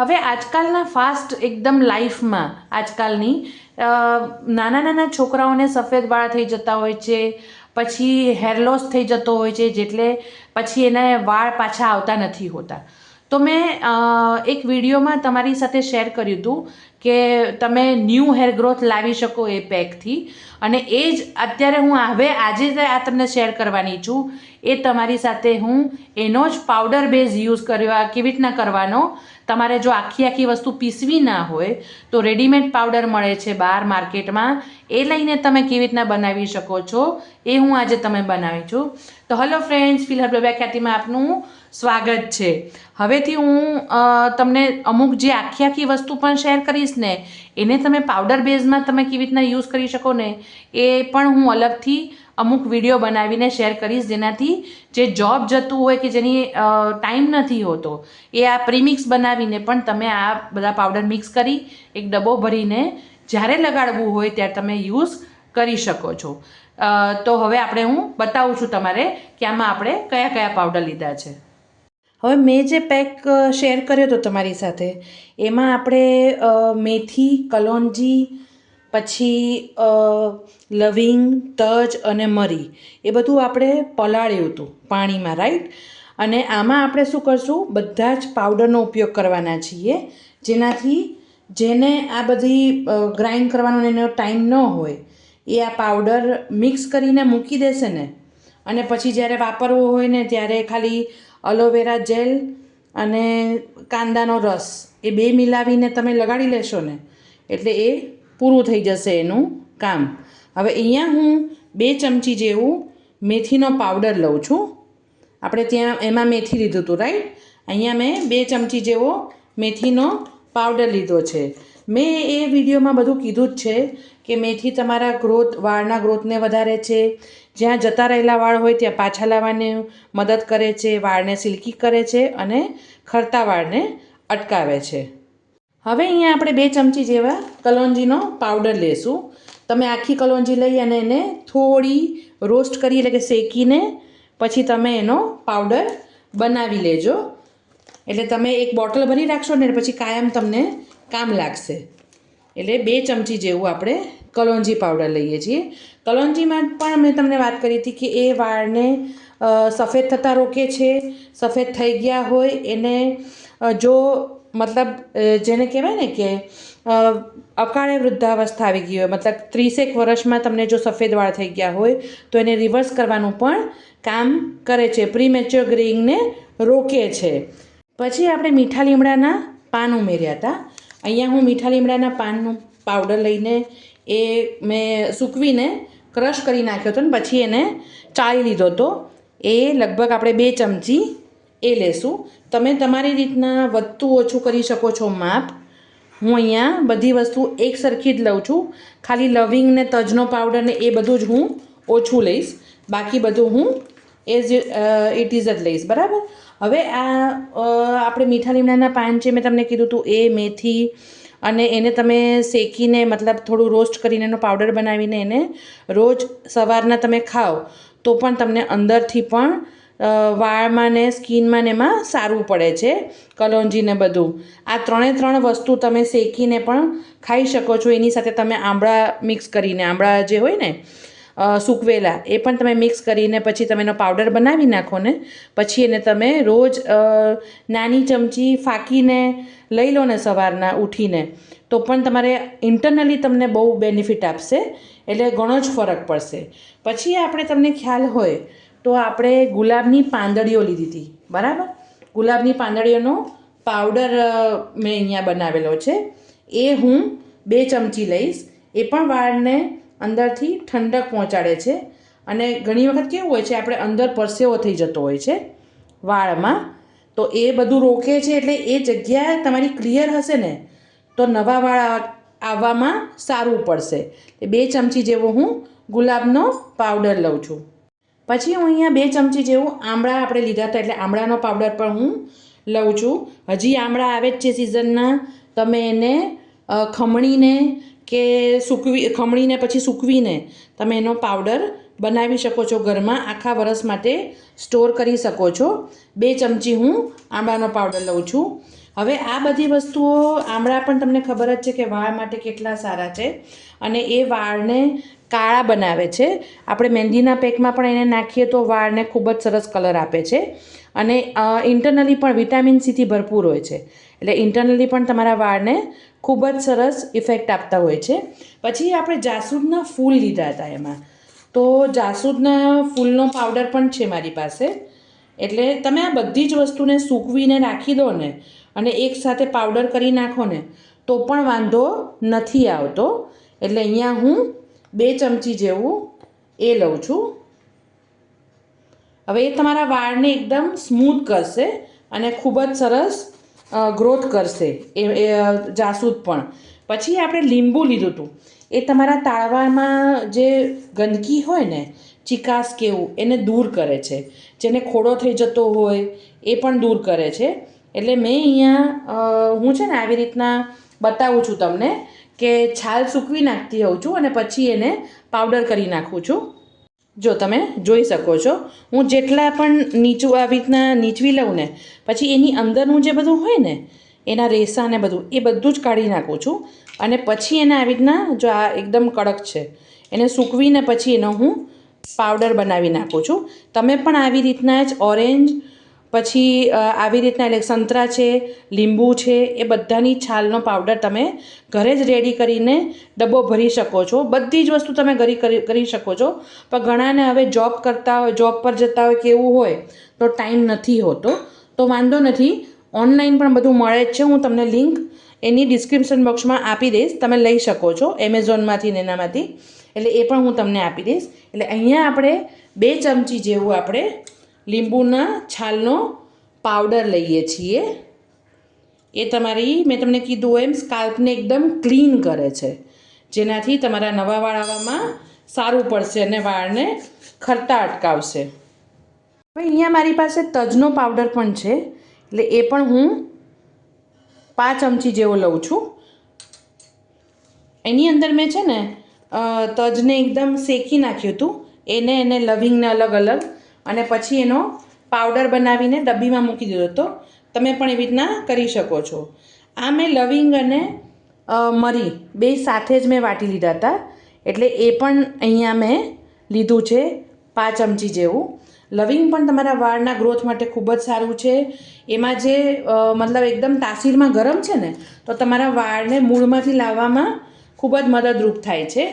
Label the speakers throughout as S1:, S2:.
S1: હવે આજકાલના ફાસ્ટ એકદમ લાઈફમાં આજકાલની નાના નાના છોકરાઓને સફેદ વાળ થઈ જતા હોય છે, પછી હેર લોસ થઈ જતો હોય છે, જેટલે પછી એને વાળ પાછા આવતા નથી હોતા. તો મેં એક વિડીયોમાં તમારી સાથે શેર કર્યું હતું કે તમે ન્યૂ હેર ગ્રોથ લાવી શકો એ પેકથી. અને એ જ અત્યારે હું હવે આજે આ તમને શેર કરવાની છું. એ તમારી સાથે હું એનો જ પાવડર બેઝ યુઝ કરવા, કેવી રીતના કરવાનો, તમારે જો આખી આખી વસ્તુ પીસવી ના હોય, તો રેડીમેડ પાવડર મળે છે બહાર માર્કેટમાં. એ લઈને તમે કેવી રીતના બનાવી શકો છો, એ હું આજે તમે બનાવી છું. તો હલો ફ્રેન્ડ્સ ફિલહાલ પ્રભા ખ્યાતિમાં આપનું સ્વાગત છે. હવેથી હું તમને અમુક જે આખી આખી વસ્તુ પણ શેર કરીશ ને, એને તમે પાવડર બેઝમાં તમે કેવી રીતના યુઝ કરી શકો ને, એ પણ હું અલગથી અમુક વીડિયો બનાવીને શેર કરીશ જેનાથી જે જોબ જતું હોય કે જેની ટાઈમ નથી હોતો, એ આ પ્રીમિક્સ બનાવીને પણ તમે આ બધા પાવડર મિક્સ કરી એક ડબ્બો ભરીને જ્યારે લગાડવું હોય ત્યારે તમે યુઝ કરી શકો છો. તો હવે આપણે હું બતાવું છું તમારે કે આમાં આપણે કયા કયા પાવડર લીધા છે. હવે મેં જે પેક શેર કર્યો હતો તમારી સાથે, એમાં આપણે મેથી, કલોંજી, પછી લવિંગ, તજ અને મરી, એ બધું આપણે પલાળ્યું હતું પાણીમાં રાઈટ અને આમાં આપણે શું કરશું? બધા જ પાવડરનો ઉપયોગ કરવાના છીએ, જેનાથી જેને આ બધી ગ્રાઇન્ડ કરવાનો એનો ટાઈમ ન હોય, એ આ પાવડર મિક્સ કરીને મૂકી દેશે ને, અને પછી જ્યારે વાપરવો હોય ને, ત્યારે ખાલી અલોવેરા જેલ અને કાંદાનો રસ, એ બે મિલાવીને તમે લગાડી લેશો ને, એટલે એ પૂરું થઈ જશે એનું કામ. હવે અહીંયા હું બે ચમચી જેવું મેથીનો પાવડર લઉં છું. આપણે ત્યાં, એમાં મેથી લીધું હતું રાઈટ અહીંયા મેં બે ચમચી જેવો મેથીનો પાવડર લીધો છે. મેં એ વિડીયોમાં બધું કીધું જ છે કે મેથી તમારા ગ્રોથ, વાળના ગ્રોથને વધારે છે. જ્યાં જતા રહેલા વાળ હોય ત્યાં પાછા લાવવાની મદદ કરે છે, વાળને સિલ્કી કરે છે અને ખરતા વાળને અટકાવે છે. હવે અહીંયા આપણે બે ચમચી જેવા કલોંજીનો પાવડર લેશું. તમે આખી કલોંજી લઈ અને એને થોડી રોસ્ટ કરી, એટલે કે શેકીને પછી તમે એનો પાવડર બનાવી લેજો. એટલે તમે એક બોટલ ભરી રાખશો ને પછી કાયમ તમને કામ લાગશે. એટલે બે ચમચી જેવું આપણે કલોંજી પાવડર લઈએ છીએ. કલોંજીમાં પણ મેં તમને વાત કરી હતી કે એ વાળને સફેદ થતાં રોકે છે, સફેદ થઈ ગયા હોય એને જો મતલબ જેને કહેવાય ને કે અકાળે વૃદ્ધાવસ્થા આવી ગઈ હોય, મતલબ ત્રીસેક વર્ષમાં તમને જો સફેદ વાળ થઈ ગયા હોય, તો એને રિવર્સ કરવાનું પણ કામ કરે છે. પ્રીમેચ્યોર ગ્રીંગને રોકે છે. પછી આપણે મીઠા લીમડાના પાન ઉમેર્યા હતા. અહીંયા હું મીઠા લીમડાના પાનનું પાવડર લઈને એ મેં સૂકવીને ક્રશ કરી નાખ્યો હતો ને પછી એને ચાળી લીધો હતો. એ લગભગ આપણે બે ચમચી એ લેશું. તમે તમારી રીતના વધતું ઓછું કરી શકો છો માપ. હું અહીંયા બધી વસ્તુ એક સરખી જ લઉં છું. ખાલી લવિંગ ને તજનો પાવડર ને એ બધું જ હું ઓછું લઈશ. બાકી બધું હું એઝ ઇટ ઇઝ જ લઈશ. બરાબર? હવે આ આપણે મીઠા લીમડાના પાન છે મેં તમને કીધું હતું એ મેથી અને એને તમે શેકીને મતલબ થોડું રોસ્ટ કરીને એનો પાવડર બનાવીને એને રોજ સવારના તમે ખાઓ, તો પણ તમને અંદરથી પણ વાળમાં ને સ્કિનમાં ને એમાં સારું પડે છે, કલોંજી ને બધું. આ ત્રણે ત્રણ વસ્તુ તમે શેકીને પણ ખાઈ શકો છો, એની સાથે તમે આંબળા મિક્સ કરીને, આંબળા જે હોય ને સૂકવેલા. એ પણ તમે મિક્સ કરીને પછી તમે એનો પાવડર બનાવી નાખો ને, પછી એને તમે રોજ નાની ચમચી ફાંકીને લઈ લો ને સવારના ઉઠીને, તો પણ તમારે ઇન્ટરનલી તમને બહુ બેનિફિટ આપશે, એટલે ઘણો જ ફરક પડશે. પછી આપણે તમને ખ્યાલ હોય, તો આપણે ગુલાબની પાંદડીઓ લીધી હતી, બરાબર? ગુલાબની પાંદડીઓનો પાવડર મેં અહીંયા બનાવેલો છે. એ હું બે ચમચી લઈશ. એ પણ વાળને અંદરથી ઠંડક પહોંચાડે છે. અને ઘણી વખત કેવું હોય છે, આપણે અંદર પરસેવો થઈ જતો હોય છે વાળમાં. તો એ બધું રોકે છે એટલે એ જગ્યા તમારી ક્લિયર હશે ને, તો નવા વાળ આવવામાં સારું પડશે. બે ચમચી જેવો હું ગુલાબનો પાવડર લઉં છું. પછી હું અહીંયા બે ચમચી જેવું આમળા આપણે લીધા હતા, એટલે આમળાનો પાવડર પણ હું લઉં છું. હજી આમળા આવે જ છે સિઝનના તમે એને ખમણીને કે સૂકવી, ખમણીને પછી સૂકવીને તમે એનો પાવડર બનાવી શકો છો ઘરમાં આખા વરસ માટે સ્ટોર કરી શકો છો. બે ચમચી હું આંબાનો પાવડર લઉં છું. હવે આ બધી વસ્તુઓ આમળા પણ તમને ખબર જ છે કે વાળ માટે કેટલા સારા છે અને એ વાળને કાળા બનાવે છે. આપણે મહેંદીના પેકમાં પણ એને નાખીએ તો વાળને ખૂબ જ સરસ કલર આપે છે. અને ઇન્ટરનલી પણ વિટામિન સીથી ભરપૂર હોય છે. એટલે ઇન્ટરનલી પણ તમારા વાળને ખૂબ જ સરસ ઇફેક્ટ આપતા હોય છે. પછી આપણે જાસૂદના ફૂલ લીધા હતા એમાં. તો જાસૂદના ફૂલનો પાવડર પણ છે મારી પાસે. એટલે તમે આ બધી જ વસ્તુને સૂકવીને રાખી દો ને અને એકસાથે પાવડર કરી નાખો ને, તો પણ વાંધો નથી આવતો. એટલે અહીંયા હું બે ચમચી જેવું એ લઉં છું. હવે એ તમારા વાળને એકદમ સ્મૂથ કરશે અને ખૂબ જ સરસ ગ્રોથ કરશે. એ જાસૂદ પણ. પછી આપણે લીંબુ લીધું હતું. એ તમારા તાળવામાં જે ગંદકી હોય ને, ચિકાસ કેવું એને દૂર કરે છે. જેને ખોડો થઈ જતો હોય, એ પણ દૂર કરે છે. એટલે મેં અહીંયા હું છે ને આવી રીતના બતાવું છું તમને કે છાલ સૂકવી નાખતી હોઉં છું અને પછી એને પાવડર કરી નાખું છું. જો તમે જોઈ શકો છો, હું જેટલા પણ નીચું આવી રીતના નીચવી લઉં ને, પછી એની અંદરનું જે બધું હોય ને, એના રેસા ને બધું, એ બધું જ કાઢી નાખું છું. અને પછી એને આવી રીતના જો આ એકદમ કડક છે, એને સૂકવીને પછી એનો હું પાવડર બનાવી નાખું છું. તમે પણ આવી રીતના જ ઓરેન્જ પછી આવી રીતના એટલે સંતરા છે, લીંબુ છે, એ બધાની છાલનો પાવડર તમે ઘરે જ રેડી કરીને ડબ્બો ભરી શકો છો. બધી જ વસ્તુ તમે ઘરે કરી શકો છો. પણ ઘણાને હવે જોબ કરતા હોય જોબ પર જતા હોય કે એવું હોય, તો ટાઈમ નથી હોતો. તો વાંધો નથી. ઓનલાઈન પણ બધું મળે જ છે. હું તમને લિંક એની ડિસ્ક્રિપ્શન બોક્સમાં આપી દઈશ. તમે લઈ શકો છો એમેઝોનમાંથી ને એનામાંથી. એટલે એ પણ હું તમને આપી દઈશ. એટલે અહીંયા આપણે બે ચમચી જેવું આપણે લીંબુના છાલનો પાવડર લઈએ છીએ. એ તમારી, મેં તમને કીધું એમ, સ્કાલ્પને એકદમ ક્લીન કરે છે. જેનાથી તમારા નવા વાળ આવવામાં સારું પડશે અને વાળને ખરતા અટકાવશે. હવે અહીંયા મારી પાસે તજનો પાવડર પણ છે. એટલે એ પણ હું પાંચ ચમચી જેવો લઉં છું. એની અંદર મેં છે ને તજને એકદમ શેકી નાખ્યું હતું. એને એને લવિંગને અલગ અલગ અને પછી એનો પાવડર બનાવીને ડબ્બીમાં મૂકી દીધો હતો. તમે પણ એવી રીતના કરી શકો છો. આ મેં લવિંગ અને મરી બે સાથે જ મેં વાટી લીધા હતા. એટલે એ પણ અહીંયા મેં લીધું છે પાંચ ચમચી જેવું. લવિંગ પણ તમારા વાળના ગ્રોથ માટે ખૂબ જ સારું છે. એમાં જે મતલબ એકદમ તાસીરમાં ગરમ છે ને, તો તમારા વાળને મૂળમાંથી લાવવામાં ખૂબ જ મદદરૂપ થાય છે.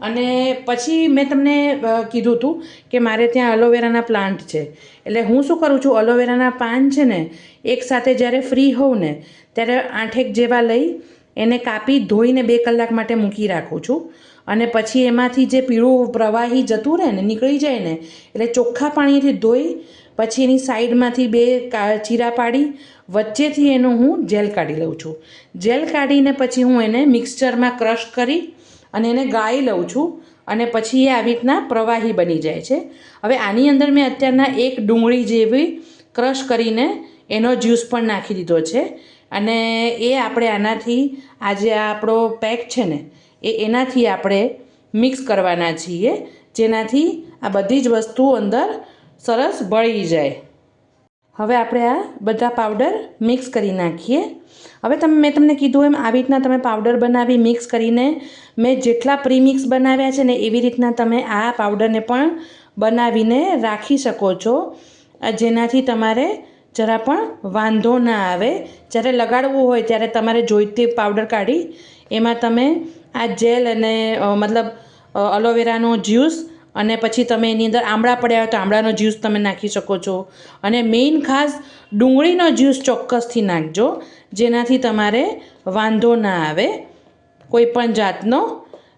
S1: અને પછી મેં તમને કીધું હતું કે મારે ત્યાં અલોવેરાના પ્લાન્ટ છે. એટલે હું શું કરું છું? અલોવેરાના પાન છે ને એકસાથે જ્યારે ફ્રી હોઉં ને, ત્યારે આઠેક જેવા લઈ, એને કાપી, ધોઈને બે કલાક માટે મૂકી રાખું છું. અને પછી એમાંથી જે પીળું પ્રવાહી જતું રહે ને, નીકળી જાય ને, એટલે ચોખ્ખા પાણીથી ધોઈ, પછી એની સાઈડમાંથી બે કા- ચીરા પાડી, વચ્ચેથી એનું હું જેલ કાઢી લઉં છું. જેલ કાઢીને પછી હું એને મિક્સચરમાં ક્રશ કરી અને એને ગાળી લઉં છું અને પછી એ આવી રીતના પ્રવાહી બની જાય છે. હવે આની અંદર મેં અત્યારના એક ડુંગળી જેવી ક્રશ કરીને એનો જ્યુસ પણ નાખી દીધો છે. અને એ આપણે આનાથી આ જે આ આપણો પેક છે ને, એ એનાથી આપણે મિક્સ કરવાના છીએ, જેનાથી આ બધી જ વસ્તુ અંદર સરસ ભળી જાય. હવે આપણે આ બધા પાવડર મિક્સ કરી નાખીએ. હવે તમે મેં તમને કીધું એમ, આવી રીતના તમે પાવડર બનાવી મિક્સ કરીને મેં જેટલા પ્રીમિક્સ બનાવ્યા છે ને એવી રીતના તમે આ પાવડરને પણ બનાવીને રાખી શકો છો. જેનાથી તમારે જરા પણ વાંધો ના આવે. જ્યારે લગાડવું હોય ત્યારે તમારે જોઈતી પાવડર કાઢી, એમાં તમે આ જેલ અને મતલબ અલોવેરાનો જ્યુસ અને પછી તમે એની અંદર આમળા પડ્યા હોય તો આમળાનો જ્યુસ તમે નાખી શકો છો. અને મેઇન ખાસ ડુંગળીનો જ્યુસ ચોક્કસથી નાખજો. જેનાથી તમારે વાંધો ના આવે કોઈ પણ જાતનો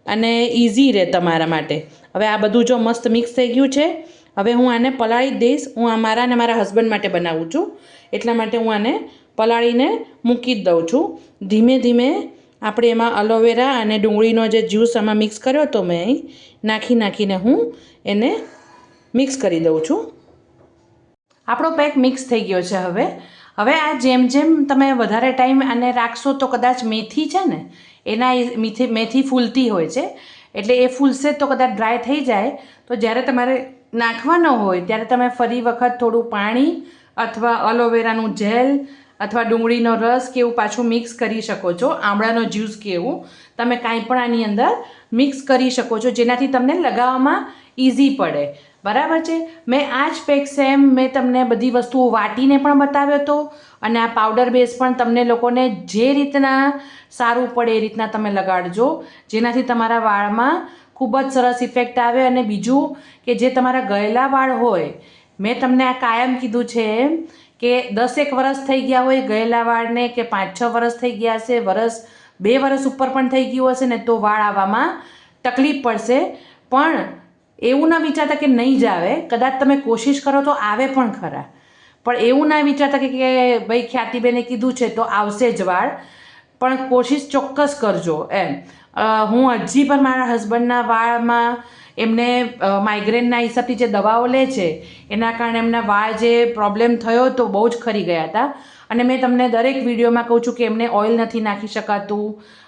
S1: અને ઇઝી રહે તમારા માટે. હવે આ બધું જો મસ્ત મિક્સ થઈ ગયું છે, હવે હું આને પલાળી દઈશ. હું આ મારા અને મારા હસબન્ડ માટે બનાવું છું. એટલા માટે હું આને પલાળીને મૂકી જ દઉં છું. ધીમે ધીમે આપણે એમાં અલોવેરા અને ડુંગળીનો જે જ્યુસ આમાં મિક્સ કર્યો હતો મેં અહીં, નાખી નાખીને હું એને મિક્સ કરી દઉં છું. આપણો પેક મિક્સ થઈ ગયો છે હવે. હવે આ જેમ જેમ તમે વધારે ટાઈમ આને રાખશો તો કદાચ મેથી છે ને, એના મેથી મેથી ફૂલતી હોય છે, એટલે એ ફૂલશે તો કદાચ ડ્રાય થઈ જાય, તો જ્યારે તમારે નાખવાનો હોય, ત્યારે તમે ફરી વખત થોડું પાણી અથવા અલોવેરાનું જેલ અથવા ડુંગળીનો રસ કે એવું પાછું મિક્સ કરી શકો છો, આમળાનો જ્યુસ કે એવું, તમે કાંઈ પણ આની અંદર મિક્સ કરી શકો છો, જેનાથી તમને લગાવવામાં ઇઝી પડે. બરાબર છે? મેં આ જ પેક સેમ મેં તમને બધી વસ્તુઓ વાટીને પણ બતાવ્યો હતો અને આ પાવડર બેઝ પણ તમને લોકોને જે રીતના સારું પડે એ રીતના તમે લગાડજો. જેનાથી તમારા વાળમાં ખૂબ જ સરસ ઇફેક્ટ આવે અને બીજું કે જે તમારા ગયેલા વાળ હોય, મેં તમને આ કાયમ કીધું છે કે દસેક વરસ થઈ ગયા હોય ગયેલા વાળને કે પાંચ છ વરસ થઈ ગયા હશે, વરસ બે વરસ ઉપર પણ થઈ ગયું હશે ને તો વાળ આવવામાં તકલીફ પડશે. પણ એવું ના વિચારતા કે નહીં જ આવે કદાચ તમે કોશિશ કરો તો આવે પણ ખરા. પણ એવું ના વિચારતા કે ભાઈ ખ્યાતિબેને કીધું છે તો આવશે જ વાળ. પણ કોશિશ ચોક્કસ કરજો, એમ. હું હજી પણ મારા હસબન્ડના વાળમાં એમને માઇગ્રેનના હિસાબથી જે દવાઓ લે છે, એના કારણે એમના વાળ જે પ્રોબ્લેમ થયો તો બહુ જ ખરી ગયા હતા. અને મેં તમને દરેક વિડીયોમાં કહું છું કે એમને ઓઇલ નથી નાખી શકાતું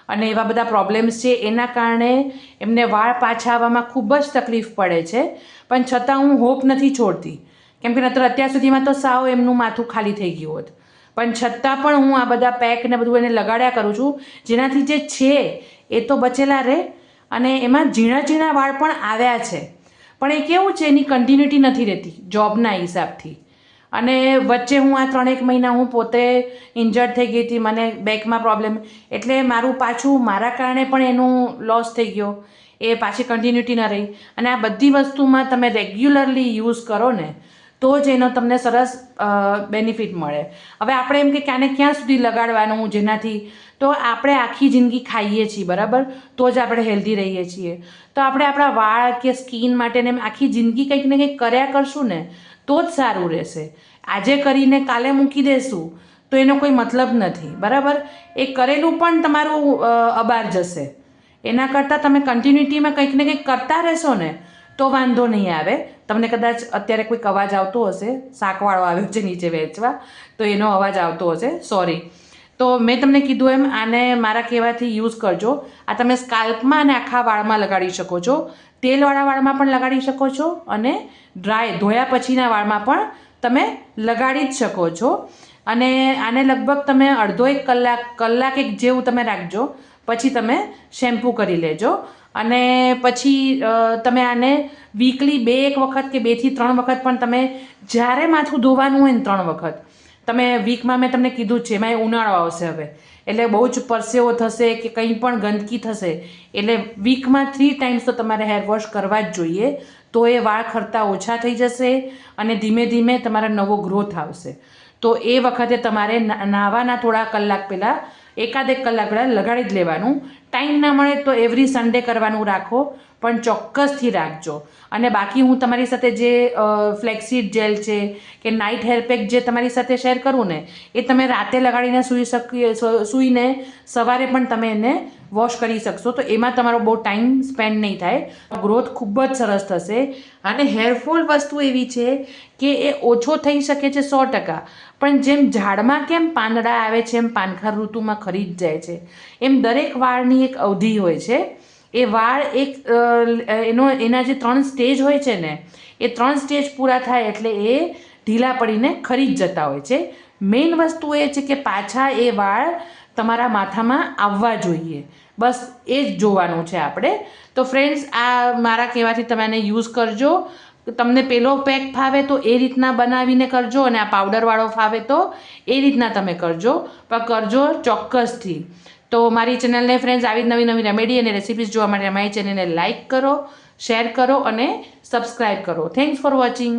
S1: અને એવા બધા પ્રોબ્લેમ્સ છે, એના કારણે એમને વાળ પાછા આવવામાં ખૂબ જ તકલીફ પડે છે. પણ છતાં હું હોપ નથી છોડતી. કેમ કે નતર અત્યાર સુધીમાં તો સાવ એમનું માથું ખાલી થઈ ગયું હોત. પણ છતાં પણ હું આ બધા પેક ને બધું એને લગાડ્યા કરું છું. જેનાથી જે છે, એ તો બચેલા રહે અને એમાં ઝીણા ઝીણા વાળ પણ આવ્યા છે. પણ એ કેવું છે, એની કન્ટિન્યુટી નથી રહેતી જોબના હિસાબથી. અને વચ્ચે હું આ ત્રણેક મહિના હું પોતે ઇન્જર્ડ થઈ ગઈ હતી, મને બેકમાં પ્રોબ્લેમ એટલે મારું પાછું, મારા કારણે પણ એનું લોસ થઈ ગયો. એ પાછી કન્ટિન્યુટી ન રહી. અને આ બધી વસ્તુમાં તમે રેગ્યુલરલી યુઝ કરો ને, તો જ એનો તમને સરસ બેનિફિટ મળે. હવે આપણે એમ કે ક્યાંને ક્યાં સુધી લગાડવાનું જેનાથી? તો આપણે આખી જિંદગી ખાઈએ છીએ, બરાબર? તો જ આપણે હેલ્ધી રહીએ છીએ. તો આપણે આપણા વાળ કે સ્કિન માટે ને એમ આખી જિંદગી કંઈક ને કંઈક કર્યા કરશું ને તો જ સારું રહેશે. આજે કરીને કાલે મૂકી દેશું, તો એનો કોઈ મતલબ નથી. બરાબર? એ કરેલું પણ તમારું અબાર જશે. એના કરતાં તમે કન્ટિન્યુટીમાં કંઈક ને કંઈક કરતા રહેશો ને, તો વાંધો નહીં આવે. તમને કદાચ અત્યારે કોઈક અવાજ આવતો હશે શાકવાળો આવ્યો છે નીચે વેચવા તો એનો અવાજ આવતો હશે. સોરી તો મેં તમને કીધું એમ, આને મારા કહેવાથી યુઝ કરજો. આ તમે સ્કાલ્પમાં અને આખા વાળમાં લગાડી શકો છો. તેલવાળા વાળમાં પણ લગાડી શકો છો અને ડ્રાય ધોયા પછીના વાળમાં પણ તમે લગાડી જ શકો છો. અને આને લગભગ તમે અડધો એક કલાક કલાક એક જેવું તમે રાખજો. પછી તમે શેમ્પૂ કરી લેજો. અને પછી તમે આને વીકલી બે એક વખત કે બેથી ત્રણ વખત પણ તમે જ્યારે માથું ધોવાનું હોય ને ત્રણ વખત, તમે વીકમાં મેં તમને કીધું છે, એમાં ઉનાળો આવશે હવે. એટલે બહુ જ પરસેવો થશે કે કંઈ પણ ગંદકી થશે. એટલે વીકમાં થ્રી ટાઈમ્સ તો તમારે હેર વોશ કરવા જ જોઈએ. તો એ વાળ ખરતા ઓછા થઈ જશે અને ધીમે ધીમે તમારા નવો ગ્રોથ આવશે. તો એ વખતે તમારે નાવાના થોડા કલાક પહેલાં એકાદ એક કલાક પહેલાં લગાડી જ લેવાનું. ટાઈમ ના મળે તો એવરી સન્ડે કરવાનું રાખો, પણ ચોક્કસથી રાખજો. અને બાકી હું તમારી સાથે જે ફ્લેક્સીડ જેલ છે કે નાઇટ હેરપેક જે તમારી સાથે શેર કરું ને, એ તમે રાતે લગાડીને સૂઈ શકીએ સૂઈને સવારે પણ તમે એને વોશ કરી શકશો, તો એમાં તમારો બહુ ટાઈમ સ્પેન્ડ નહીં થાય. ગ્રોથ ખૂબ જ સરસ થશે. અને હેરફોલ વસ્તુ એવી છે કે એ ઓછો થઈ શકે છે સો ટકા. પણ જેમ ઝાડમાં કેમ પાંદડા આવે છે, એમ પાનખર ઋતુમાં ખરી જ જાય છે. એમ દરેક વાળની એક અવધિ હોય છે. એ વાળ એક એનો, એના જે ત્રણ સ્ટેજ હોય છે ને, એ ત્રણ સ્ટેજ પૂરા થાય એટલે એ ઢીલા પડીને ખરી જતા હોય છે. મેઇન વસ્તુ એ છે કે પાછા એ વાળ તમારા માથામાં આવવા જોઈએ. બસ એ જ જોવાનું છે આપણે. તો ફ્રેન્ડ્સ આ મારા કહેવાથી તમે એને યુઝ કરજો. તમને પેલો પેક ફાવે તો એ રીતના બનાવીને કરજો અને આ પાવડરવાળો ફાવે તો એ રીતના તમે કરજો. પણ કરજો ચોક્કસથી. તો મારી ચેનલને ફ્રેન્ડ્સ આવી નવી નવી રેમેડી અને રેસિપીઝ જોવા માટે મારી ચેનલને લાઇક કરો શેર કરો અને સબસ્ક્રાઈબ કરો. Thanks for watching